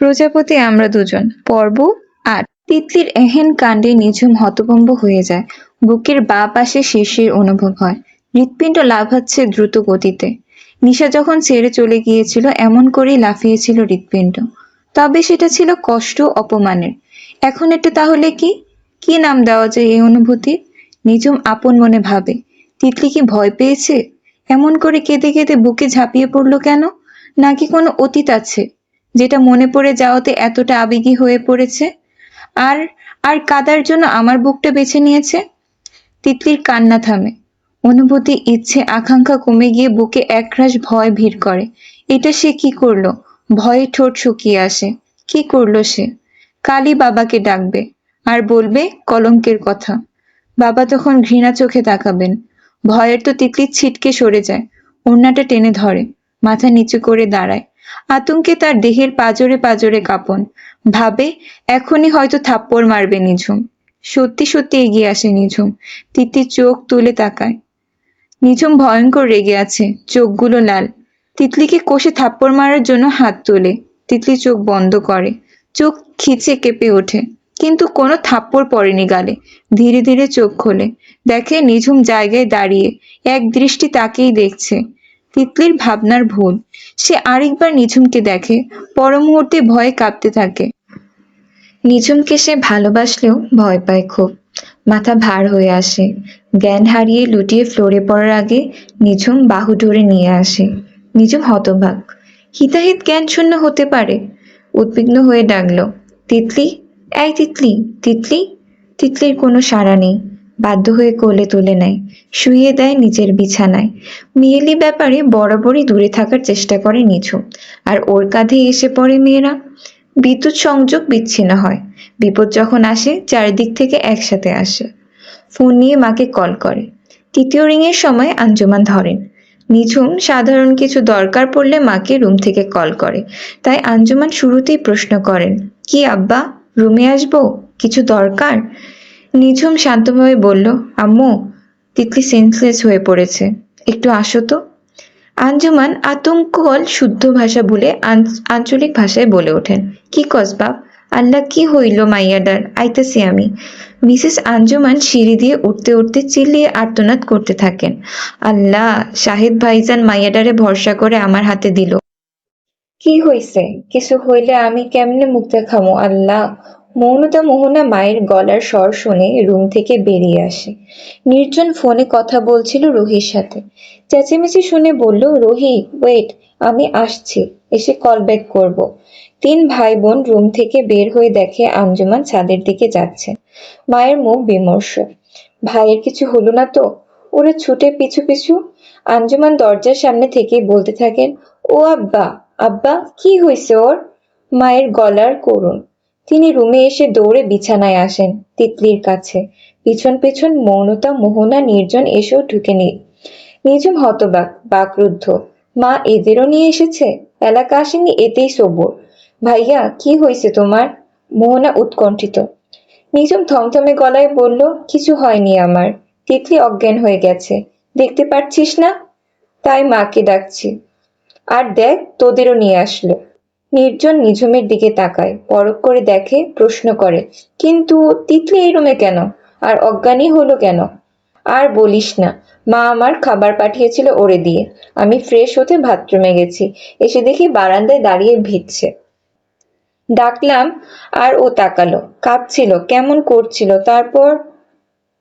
প্রজাপতি আমরা দুজন, পর্ব আট। তিতলির এহেন কাণ্ডে নিঝুম হতভম্ব হয়ে যায়। বুকের বা পাশে শিরশির অনুভব হয়। হৃৎপিণ্ড লাফাচ্ছে দ্রুত গতিতে। নিশা যখন ছেড়ে চলে গিয়েছিল, এমন করেই লাফিয়েছিল হৃৎপিণ্ড। তবে সেটা ছিল কষ্ট, অপমানের। এখন এটা তাহলে কি? কি নাম দেওয়া যায় এই অনুভূতির? নিঝুম আপন মনে ভাবে, তিতলি কি ভয় পেয়েছে? এমন করে কেঁদে কেঁদে বুকে ঝাঁপিয়ে পড়ল কেন? নাকি কোনো অতীত আছে? যেটা মনে পড়ে যাওয়াতে এতটা আবেগী হয়ে পড়েছে? আর আর কাদার জন্য আমার বুকটা বেছে নিয়েছে? তিতলির কান্না থামে। অনুভূতি, ইচ্ছে, আকাঙ্ক্ষা কমে গিয়ে বুকে একরাশ ভয় ভিড় করে। এটা সে কি করল? ভয়ে ঠোঁট শুকিয়ে আসে। কি করল সে? কালী বাবাকে ডাকবে। আর বলবে কলঙ্কের কথা। বাবা তখন ঘৃণা চোখে তাকাবেন। ভয়ের তো তিতলি ছিটকে সরে যায়। ওড়নাটা টেনে ধরে। মাথা নিচু করে দাঁড়ায়। আতঙ্কে তার দেহের পাজরে পাজরে কাঁপন। ভাবে, এখনই হয়তো থাপ্পড় মারবে নিঝুম। সত্যি সত্যি এগিয়ে আসে নিঝুম। তিতলি চোখ তুলে তাকায়। নিঝুম ভয়ঙ্কর রেগে আছে, চোখগুলো লাল। তিতলিকে কষে থাপ্পড় মারার জন্য হাত তোলে। তিতলি চোখ বন্ধ করে। চোখ খিচে কেঁপে ওঠে। কিন্তু কোনো থাপ্পড় পড়েনি গালে। ধীরে ধীরে চোখ খোলে। দেখে নিঝুম জায়গায় দাঁড়িয়ে, এক দৃষ্টি তাকেই দেখছে। তিতলির ভাবনার ভুল। সে আরেকবার নিঝুমকে দেখে পর মুহূর্তে ভয়ে কাঁপতে থাকে। নিঝুমকে সে ভালোবাসলেও ভয় পায় খুব। মাথা ভার হয়ে আসে। জ্ঞান হারিয়ে লুটিয়ে ফ্লোরে পড়ার আগে নিঝুম বাহু ধরে নিয়ে আসে। নিঝুম হতবাক হিতাহিত জ্ঞান শূন্য হতে পারে। উদ্বিগ্ন হয়ে ডাকলো, তিতলি? এই তিতলি তিতলি? তিতলির কোনো সাড়া নেই। বাধ্য হয়ে কোলে তুলে নেয়, শুইয়ে দেয় নিজের বিছানায়। মেয়েলি ব্যাপারে বরাবরই দূরে থাকার চেষ্টা করে নিঝুম আর ওর কাঁধে এসে পড়ে মেয়েরা। বিদ্যুৎ সংযোগ বিচ্ছিন্ন হয়। বিপদ যখন আসে, চারিদিক থেকে একসাথে আসে। ফোন নিয়ে মাকে কল করে। তৃতীয় রিংয়ের সময় আঞ্জুমান ধরেন। নিঝুম সাধারণ কিছু দরকার পড়লে মাকে রুম থেকে কল করে। তাই আঞ্জুমান শুরুতেই প্রশ্ন করেন, কি আব্বা, রুমে আসব? কিছু দরকার? নিঝুম শান্তভাবে বলল, আম্মু, তিতলি সেন্সলেস হয়ে পড়েছে। একটু আসো তো। আঞ্জুমান আতঙ্কল শুদ্ধ ভাষা বলে আঞ্চলিক ভাষায় বলে ওঠেন। কি কস বাপ? আল্লাহ কি হইল মাইয়াডার? আইতাছি আমি। মিসেস আঞ্জুমান সিঁড়ি দিয়ে উঠতে উঠতে চিল্লিয়ে আর্তনাদ করতে থাকেন। আল্লাহ শাহিদ ভাইজান মাইয়াডারে ভরসা করে আমার হাতে দিল। কি হইছে? কিছু হইলে আমি কেমনে মুখ দেখামো? আল্লাহ মৌনতা মোহনা মায়ের গলার স্বর শুনে রুম থেকে বেরিয়ে আসে। নির্জন ফোনে কথা বলছিল রোহির সাথে। চেঁচেমেচি শুনে বলল, রোহি ওয়েট আমি আসছি, এসে কল ব্যাক করব। তিন ভাই বোন রুম থেকে বের হয়ে দেখে আঞ্জুমান ছাদের দিকে যাচ্ছে। মায়ের মুখ বিমর্ষ। ভাইয়ের কিছু হলো না তো? ওরা ছুটে পিছু পিছু? আঞ্জুমান দরজার সামনে থেকে বলতে থাকেন, ও আব্বা আব্বা, কি হয়েছে ওর? মায়ের গলার করুন তিনি রুমে এসে দৌড়ে বিছানায় আসেন, তিতলির কাছে। পিছন পিছন মৌনতা, মোহনা, নির্জন এসেও ঢুকে নি নিঝুম হতবাক, বাকরুদ্ধ। মা এদেরও নিয়ে এসেছে? এলাকা আসেনি, এতেই সবর। ভাইয়া, কি হয়েছে তোমার? মোহনা উৎকণ্ঠিত। নিঝুম থমথমে গলায় বলল, কিছু হয়নি আমার। তিতলি অজ্ঞান হয়ে গেছে। দেখতে পাচ্ছিস না? তাই মাকে ডাকছি। আর দেখ, তোদেরও নিয়ে আসলো। নির্জন নিঝুমের দিকে তাকায়, পরখ করে দেখে, প্রশ্ন করে, কিন্তু তিতলি এই রুমে কেন? আর অজ্ঞানী হলো কেন? আর বলিস না, মা আমার খাবার পাঠিয়েছিল ওরে দিয়ে। আমি ফ্রেশ হতে বাথরুমে গেছি, এসে দেখি বারান্দায় দাঁড়িয়ে ভিজছে। ডাকলাম, আর ও তাকালো, কাঁপছিল, কেমন করছিল, তারপর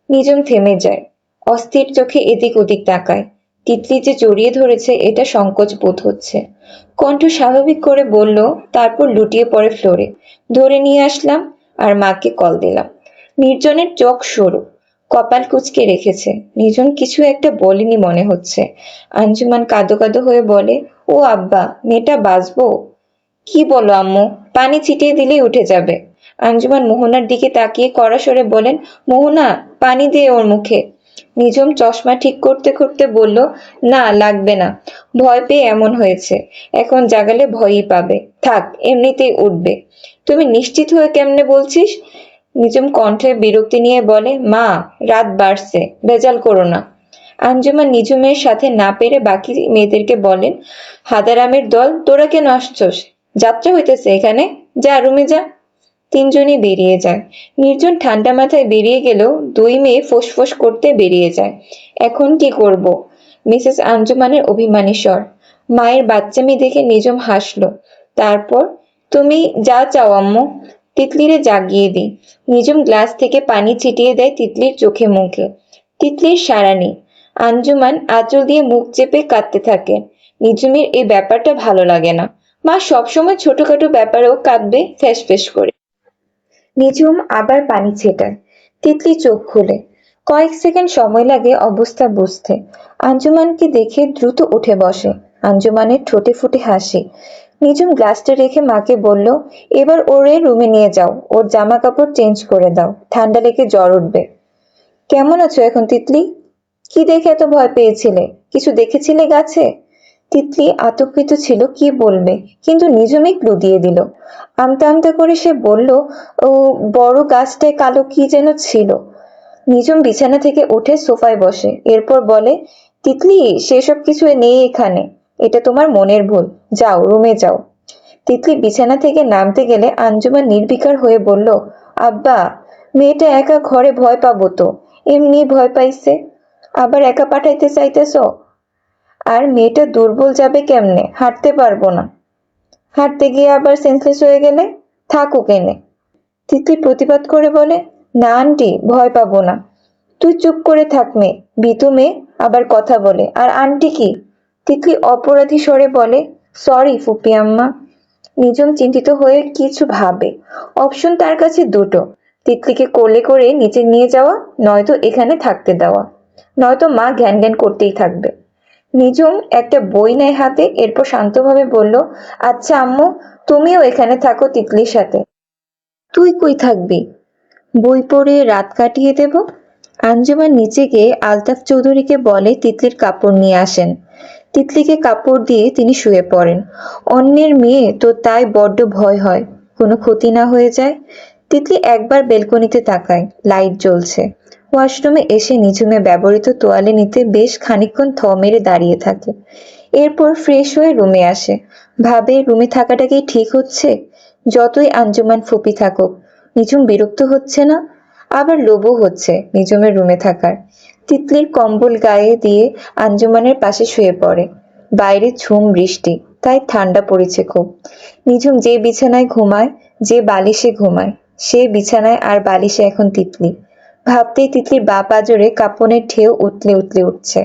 নিজম থেমে যায়, অস্থির চোখে এদিক ওদিক তাকায়। তিতলি যে জড়িয়ে ধরেছে, এটা সংকোচ বোধ হচ্ছে। কণ্ঠ স্বাভাবিক করে বলল, তারপর লুটিয়ে পড়ে ফ্লোরে। ধরে নিয়ে আসলাম আর মাকে কল দিলাম। নির্জনের চোখ সরু, কপাল কুচকে রেখেছে। নির্জন কিছু একটা বলেনি মনে হচ্ছে। আঞ্জুমান কাদো কাদো হয়ে বলে, ও আব্বা, মেয়েটা বাঁচবো? কি বলো আম্মু, পানি ছিটিয়ে দিলেই উঠে যাবে। আঞ্জুমান মোহনার দিকে তাকিয়ে কড়া সরে বলেন, মোহনা, পানি দিয়ে ওর মুখে। নিঝুম চশমা ঠিক করতে করতে বলল, না, লাগবে না। ভয় পেয়ে এমন হয়েছে। এখন জাগালে ভয়ই পাবে। থাক, এমনিতেই উঠবে। তুমি নিশ্চিত হয়ে কেমনে বলছিস? নিঝুম কণ্ঠে বিরক্তি নিয়ে বলে, মা, রাত বাড়ছে, ভেজাল করো না। আঞ্জুমান নিঝুমের সাথে না পেরে বাকি মেয়েদেরকে বলেন, হাদারামের দল, তোরা কেন আসছস? যাত্রা হইতেছে এখানে। যা, রুমে যা। তিনজনই বেরিয়ে যায়। নির্জন ঠান্ডা মাথায় বেরিয়ে গেলেও দুই মেয়ে ফোঁস করতে বেরিয়ে যায়। এখন কি করব? মিসেস আঞ্জুমানের অভিমানী স্বর। মায়ের বাচ্চামি দেখে নিজম হাসলো। তারপর, তুমি যা চাও আম্মু, তিতলিরে জাগিয়ে দিই। নিজম গ্লাস থেকে পানি ছিটিয়ে দেয় তিতলির চোখে মুখে। তিতলির সারা নেই। আঞ্জুমান আঁচল দিয়ে মুখ চেপে কাঁদতে থাকে। নিজুমের এই ব্যাপারটা ভালো লাগে না। মা সবসময় ছোটখাটো ব্যাপারেও কাঁদবে ফ্যাস ফ্যাস করে। নিজুম আবার পানি ছেটায় তিতলি চোখ খোলে। কয়েক সেকেন্ড সময় লাগে অবস্থা বুঝতে। আঞ্জুমানকে দেখে দ্রুত উঠে বসে। আঞ্জুমানের ঠোঁটে ফুটে হাসি। নিজুম গ্লাসটা রেখে মাকে বলল, এবার ওরে রুমে নিয়ে যাও। ওর জামা কাপড় চেঞ্জ করে দাও। ঠান্ডা লেগে জ্বর উঠবে। কেমন আছো এখন তিতলি? কি দেখে এত ভয় পেয়েছিলে? কিছু দেখেছিলে গাছে? তিতলি আতঙ্কিত ছিল কি বলবে, কিন্তু নিজমই ক্লু দিয়ে দিল। আমতা আমতা করে সে বলল, ও, বড় গাছটায় কালো কি যেন ছিল? নিজম বিছানা থেকে উঠে সোফায় বসে, এরপর বলে, তিতলি, সেসব কিছু নেই এখানে, এটা তোমার মনের ভুল, যাও, রুমে যাও। তিতলি বিছানা থেকে নামতে গেলে আঞ্জুমান নির্বিকার হয়ে বলল, আব্বা, মেয়েটা একা ঘরে ভয় পাবো তো, এমনি ভয় পাইছে, আবার একা পাঠাইতে চাইতেছ? আর মেয়েটা দুর্বল যাবে কেমনে? হাঁটতে পারব না। হাঁটতে গিয়ে আবার সেন্সলেস হয়ে গেলে? থাকুক এনে। তিতলি প্রতিবাদ করে বলে, না আন্টি, ভয় পাবো না। তুই চুপ করে থাক মেয়ে। বিতু মেয়ে, আবার কথা বলে। আর আন্টি কি? তিতলি অপরাধী স্বরে বলে, সরি ফুপি আম্মা। নিজম চিন্তিত হয়ে কিছু ভাবে। অপশন তার কাছে দুটো। তিতলিকে কোলে করে নিচে নিয়ে যাওয়া, নয়তো এখানে থাকতে দেওয়া। নয়তো মা জ্ঞান জ্ঞান করতেই থাকবে। নিজম একটা বই নেয় হাতে, এরপর শান্তভাবে বলল আচ্ছা আম্মু, তুমিও এখানে থাকো তিতলির সাথে। তুই কই থাকবি? বই পড়ে রাত কাটিয়ে দেব? আঞ্জুমান নিচে গিয়ে আলতাফ চৌধুরীকে বলে তিতলির কাপড় নিয়ে আসেন। তিতলিকে কাপড় দিয়ে তিনি শুয়ে পড়েন। অন্যের মেয়ে তো তাই বড্ড ভয় হয়, কোনো ক্ষতি না হয়ে যায়। তিতলি একবার বেলকনিতে তাকায়, লাইট জ্বলছে। ওয়াশরুমে এসে নিঝুমে ব্যবহৃত তোয়ালে নিতে বেশ খানিকক্ষণ থ মেরে দাঁড়িয়ে থাকে। এরপর ফ্রেশ হয়ে রুমে আসে। ভাবে, রুমে থাকাটা কি ঠিক হচ্ছে? যতই আঞ্জুমান ফুপি থাকুক, নিঝুম বিরক্ত হচ্ছে না? আবার লোভও হচ্ছে নিঝুমের রুমে থাকার। তিতলির কম্বল গায়ে দিয়ে আঞ্জুমানের পাশে শুয়ে পড়ে। বাইরে ঝুম বৃষ্টি, তাই ঠান্ডা পড়েছে খুব। নিঝুম যে বিছানায় ঘুমায়, যে বালিশে ঘুমায়, সে বিছানায় আর বালিশে এখন তিতলি। ভাবতেই তিতলির বা পাজরে কাপনের ঢেউ উতলে উতলে উঠছে।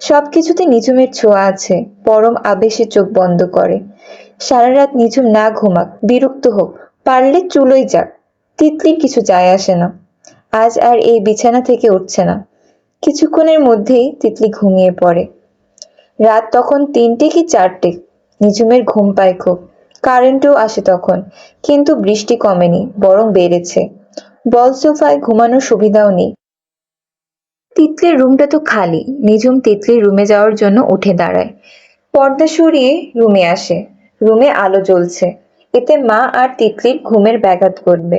সবকিছুতে নিঝুমের ছোঁয়া আছে, পরম আবেশে চোখ বন্ধ করে। সারা রাত নিঝুম না ঘুমাক, বিরক্ত হোক, পারলে চুলোই যাক, তিতলির কিছু যায় আসে না। আজ আর এই বিছানা থেকে উঠছে না। কিছুক্ষণের মধ্যেই তিতলি ঘুমিয়ে পড়ে। রাত তখন তিনটে কি চারটে? নিঝুমের ঘুম পায় খুব। কারেন্টও আসে তখন, কিন্তু বৃষ্টি কমেনি, বরং বেড়েছে। বল সোফায় ঘুমানোর সুবিধাও নেই। তিতলির রুমটা তো খালি। নিঝুম তিতলির রুমে যাওয়ার জন্য উঠে দাঁড়ায়। পর্দা সরিয়ে রুমে আসে। রুমে আলো জ্বলছে। এতে মা আর তিতলির ঘুমের ব্যাঘাত ঘটবে।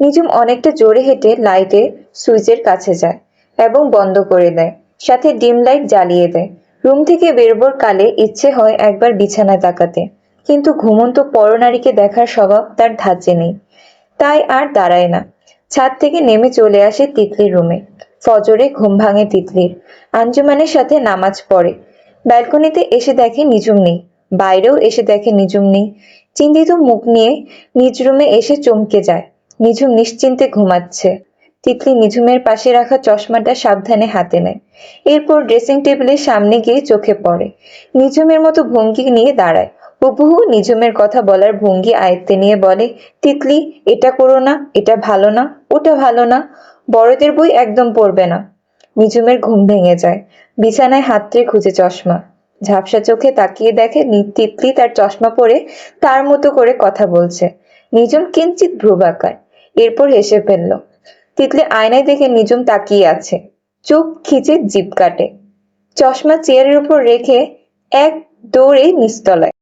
নিঝুম অনেকটা জোরে হেঁটে লাইটে সুইচের কাছে যায় এবং বন্ধ করে দেয়। সাথে ডিম লাইট জ্বালিয়ে দেয়। রুম থেকে বেরোবার কালে ইচ্ছে হয় একবার বিছানায় তাকাতে। কিন্তু ঘুমন্ত পরনারীকে দেখার স্বভাব তার ধাঁচে নেই। তাই আর দাঁড়ায় না। ছাদ থেকে নেমে চলে আসে তিতলির রুমে। ফজরে ঘুম ভাঙে তিতলির। আঞ্জুমানের সাথে নামাজ পড়ে। ব্যালকনিতে এসে দেখে নিজুম নেই। বাইরেও এসে দেখে নিজুম নেই। চিন্তিত মুখ নিয়ে নিজ রুমে এসে চমকে যায়। নিঝুম নিশ্চিন্তে ঘুমাচ্ছে। তিতলি নিঝুমের পাশে রাখা চশমাটা সাবধানে হাতে নেয়। এরপর ড্রেসিং টেবিলের সামনে গিয়ে চোখে পড়ে। নিঝুমের মতো ভঙ্গি নিয়ে দাঁড়ায়। হুবহু নিঝুমের কথা বলার ভঙ্গি আয়ত্তে নিয়ে বলে, তিতলি, এটা করো না, এটা ভালো না, ওটা ভালো না, বড়দের বই একদম পড়বে না। নিঝুমের ঘুম ভেঙে যায়। বিছানায় হাতড়ে খুঁজে চশমা। ঝাপসা চোখে তাকিয়ে দেখে তিতলি তার চশমা পরে তার মতো করে কথা বলছে। নিজম কিঞ্চিত ভ্রুবাকার। এরপর হেসে ফেলল, তিতলি আয়নায় দেখে নিজম তাকিয়ে আছে। চোখ খিচে জিভ কাটে। চশমা চেয়ারের উপর রেখে এক দৌড়ে নিস্তলায়।